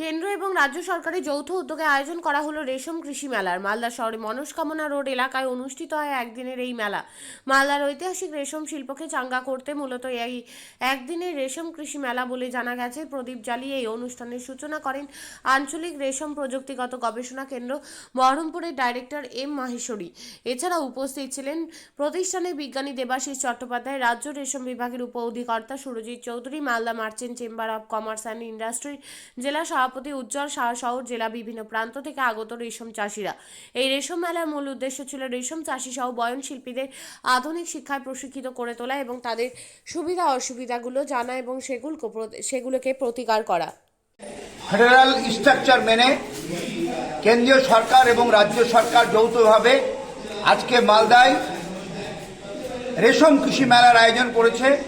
কেন্দ্র এবং রাজ্য সরকারের যৌথ উদ্যোগে আয়োজন করা হলো রেশম কৃষি মেলার। মালদা শহরে মনস্কামনা রোড এলাকায় অনুষ্ঠিত হয় একদিনের এই মেলা। মালদার ঐতিহাসিক রেশম শিল্পকে চাঙ্গা করতে মূলত এই একদিনের রেশম কৃষি মেলা বলে জানা গেছে। প্রদীপ জ্বালিয়ে এই অনুষ্ঠানের সূচনা করেন আঞ্চলিক রেশম প্রযুক্তিগত গবেষণা কেন্দ্র বহরমপুরের ডাইরেক্টর এম মাহেশ্বরী। এছাড়া উপস্থিত ছিলেন প্রতিষ্ঠানের বিজ্ঞানী দেবাশিস চট্টোপাধ্যায়, রাজ্য রেশম বিভাগের উপ অধিকর্তা Surajit Chowdhury, Malda merchant chamber of commerce and industry জেলা সভাপতি উজ্জ্বল শাহ সহ জেলা বিভিন্ন প্রান্ত থেকে আগত রেশম চাষিরা। এই রেশম মেলার মূল উদ্দেশ্য ছিল রেশম চাষি সহ বয়ন শিল্পীদের আধুনিক শিক্ষায় প্রশিক্ষিত করে তোলা এবং তাদের সুবিধা অসুবিধাগুলো জানা এবং সেগুলোকে প্র- সেগুলোকে প্রতিকার করা। ফেডারাল স্ট্রাকচার মেনে কেন্দ্রীয় সরকার এবং রাজ্য সরকার যৌথভাবে আজকে মালদায় রেশম কৃষি মেলার আয়োজন করেছে।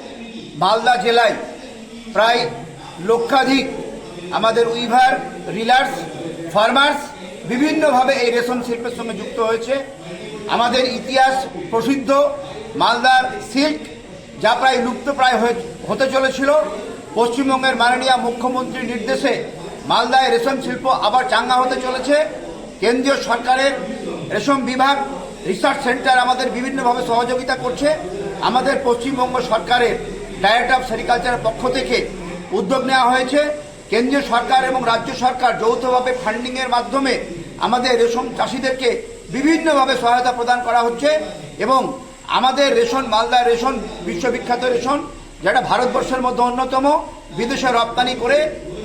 মালদা জেলায় প্রায় লক্ষাধিক আমাদের উইভার, রিলার্স, ফার্মার্স বিভিন্নভাবে এই রেশম শিল্পের সঙ্গে যুক্ত হয়েছে। আমাদের ইতিহাস প্রসিদ্ধ, মালদার সিল্ক, যা প্রায় লুপ্তপ্রায় হতে চলেছিল। পশ্চিমবঙ্গের মাননীয় মুখ্যমন্ত্রীর নির্দেশে মালদায় রেশম শিল্প আবার চাঙ্গা হতে চলেছে। কেন্দ্রীয় সরকারের রেশম বিভাগ, রিসার্চ সেন্টার আমাদের বিভিন্নভাবে সহযোগিতা করছে। আমাদের পশ্চিমবঙ্গ সরকারের ডাইরেক্টর অফ সেরিকালচারের পক্ষ থেকে উদ্যোগ নেওয়া হয়েছে। কেন্দ্রীয় সরকার এবং রাজ্য সরকার যৌথভাবে ফান্ডিংয়ের মাধ্যমে আমাদের রেশন চাষিদেরকে বিভিন্নভাবে সহায়তা প্রদান করা হচ্ছে এবং আমাদের রেশন, মালদা রেশন, বিশ্ববিখ্যাত রেশন, যেটা ভারতবর্ষের মধ্যে অন্যতম, বিদেশে রপ্তানি করে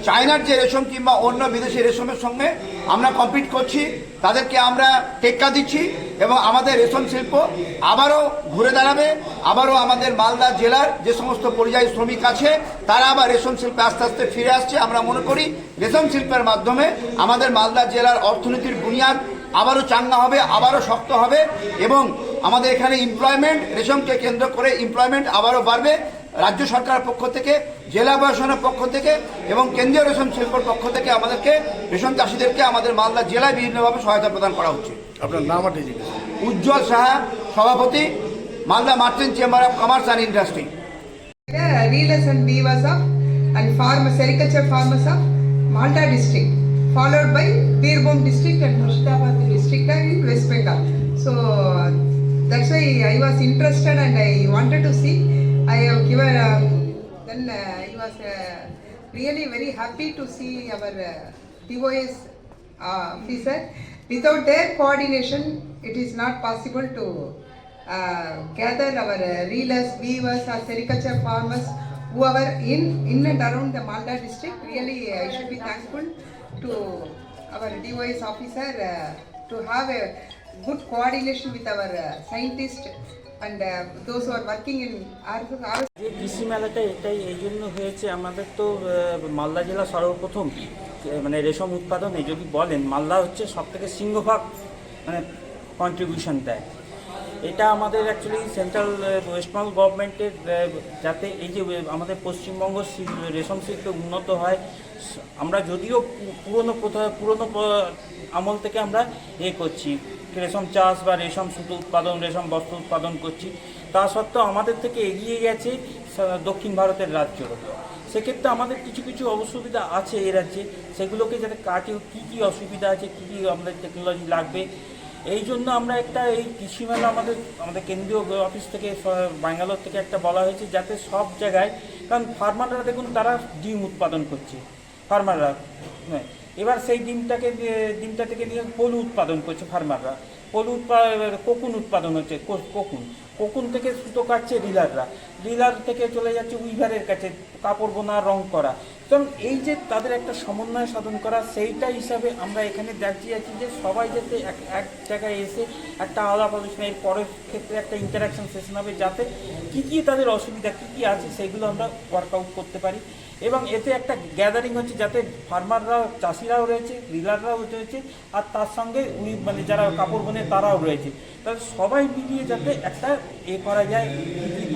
চায়নার যে রেশম কিংবা অন্য বিদেশি রেশমের সঙ্গে আমরা কম্পিট করছি, তাদেরকে আমরা টেক্কা দিচ্ছি এবং আমাদের রেশম শিল্প আবারও ঘুরে দাঁড়াবে, আবারও আমাদের মালদা জেলার যে সমস্ত পরিযায়ী শ্রমিক আছে, তারা আবার রেশম শিল্পে আস্তে আস্তে ফিরে আসছে। আমরা মনে করি রেশম শিল্পের মাধ্যমে আমাদের মালদা জেলার অর্থনীতির বুনিয়াদ আবারও চাঙ্গা হবে, আবারও শক্ত হবে এবং আমাদের এখানে এমপ্লয়মেন্ট রেশমকে কেন্দ্র করে এমপ্লয়মেন্ট আবারও বাড়বে। রাজ্য সরকারের পক্ষ থেকে জেলা প্রশাসনের পক্ষ থেকে এবং কেন্দ্রীয় রেশন শিল্পর পক্ষ থেকে আমাদেরকে রেশন চাষিদেরকে আমাদের মালদা জেলায় বিভিন্নভাবে সহায়তা প্রদান করা হচ্ছে। আপনার নাম উজ্জ্বল সাহা সভাপতি Malda merchant chamber of commerce and industry. Malda district followed by Birbhum district and Murshidabad district and in so that's why I was interested and I wanted to see I have given. Um, then uh, I was uh, really very happy to see our uh, uh, officer. Without their coordination, it is not possible to uh, gather our uh, reelers, weavers, or sericulture farmers, whoever in in and around the Malda district. Really, I should be thankful to our DOS officer uh, to have a good coordination with our uh, scientists and uh, those who are working in our, যে কৃষি মেলাটা এটাই এই জন্য হয়েছে আমাদের তো মালদা জেলা সর্বপ্রথম মানে রেশম উৎপাদনে যদি বলেন মালদা হচ্ছে সব থেকে সিংহভাগ মানে কন্ট্রিবিউশন দেয়। এটা আমাদের অ্যাকচুয়ালি সেন্ট্রাল ওয়েস্টবেঙ্গল গভর্নমেন্টের যাতে এই যে আমাদের পশ্চিমবঙ্গ রেশম শিল্প উন্নত হয় আমরা যদিও পুরনো প্রথা পুরনো আমল থেকে আমরা এ করছি। রেশম চাষ বা রেশম সুতো উৎপাদন, রেশম বস্ত্র উৎপাদন করছি। তা সত্ত্বেও আমাদের থেকে এগিয়ে গেছে দক্ষিণ ভারতের রাজ্যগুলো সেক্ষেত্রে আমাদের কিছু কিছু অসুবিধা আছে এই রাজ্যে। সেগুলোকে যাতে কাটিয়ে কী কী অসুবিধা আছে, কী কী আমাদের টেকনোলজি লাগবে? এই জন্য আমরা একটা এই কৃষি মেলা আমাদের আমাদের কেন্দ্রীয় অফিস থেকে ব্যাঙ্গালোর থেকে একটা বলা হয়েছে, যাতে সব জায়গায়, কারণ ফার্মাররা দেখুন, তারা ডিম উৎপাদন করছে। ফার্মাররা হ্যাঁ। এবার সেই ডিমটাকে ডিমটা থেকে নিয়ে পলু উৎপাদন করছে ফার্মাররা। পলু কোকুন উৎপাদন হচ্ছে কোকুন। কোকুন থেকে সুতো কাটছে রিলাররা রিলার থেকে চলে যাচ্ছে উইভারের কাছে, কাপড় বোনা, রং করা। কারণ এই যে তাদের একটা সমন্বয় সাধন করা, সেইটা হিসাবে আমরা এখানে দেখছি আছি যে সবাই যাতে এক এক জায়গায় এসে একটা আলাদা প্রদর্শন এর পরের ক্ষেত্রে একটা ইন্টারাকশন সেশন হবে, যাতে কী কী তাদের অসুবিধা, কী কী আছে সেইগুলো আমরা ওয়ার্কআউট করতে পারি। এবং এতে একটা গ্যাদারিং হচ্ছে যাতে ফার্মাররাও চাষিরাও রয়েছে রিলাররাও রয়েছে, আর তার সঙ্গে উনি মানে যারা কাপড় বোনে তারাও রয়েছে। তাহলে সবাই মিলিয়ে যাতে একটা এ করা যায়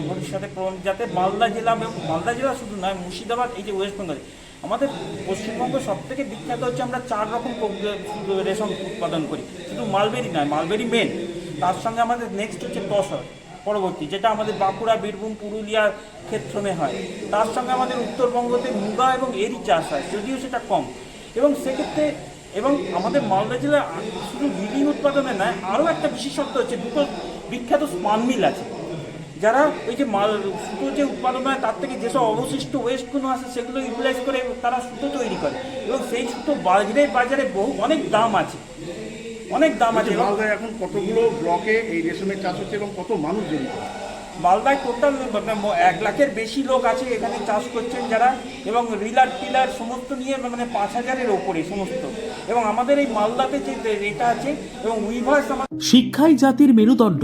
ভবিষ্যতে যাতে মালদা জেলা এবং মালদা জেলা শুধু নয়, মুর্শিদাবাদ, এই যে ওয়েস্ট বেঙ্গল আমাদের পশ্চিমবঙ্গ সব থেকে বিখ্যাত হচ্ছে আমরা চার রকম রেশম উৎপাদন করি। শুধু মালবেরি নয় মালবেরি মেন তার সঙ্গে আমাদের নেক্সট হচ্ছে তসর পরবর্তী, যেটা আমাদের বাঁকুড়া, বীরভূম, পুরুলিয়ার ক্ষেত্রমে হয়। তার সঙ্গে আমাদের উত্তরবঙ্গতে মুগা এবং এরই চাষ হয়, যদিও সেটা কম। এবং সেক্ষেত্রে, এবং আমাদের মালদা জেলায় শুধু লিভিং উৎপাদনে নয়, আরও একটা বিশেষত্ব হচ্ছে দুটো বিখ্যাত স্পান মিল আছে। যারা ওই যে মাল, সুতো যে উৎপাদন হয়, তার থেকে যেসব অবশিষ্ট ওয়েস্টগুলো আসে, সেগুলো ইউটিলাইজ করে তারা সুতো তৈরি করে। এবং সেই সুতো বাজারে বাজারে বহু, অনেক দাম আছে। অনেক দাম আছে। মালদায় এখন কতগুলো ব্লকে এই রেশমের চাষ হচ্ছে এবং কত মানুষ জড়িত মালদায় টোটাল এক লাখের বেশি লোক আছে এখানে চাষ করছেন যারা এবং রিলার টিলার সমস্ত নিয়ে মানে পাঁচ হাজারের ওপরে সমস্ত। এবং আমাদের এই মালদাতে যে এটা আছে এবং উইভার্স আমার শিক্ষাই জাতির মেরুদণ্ড।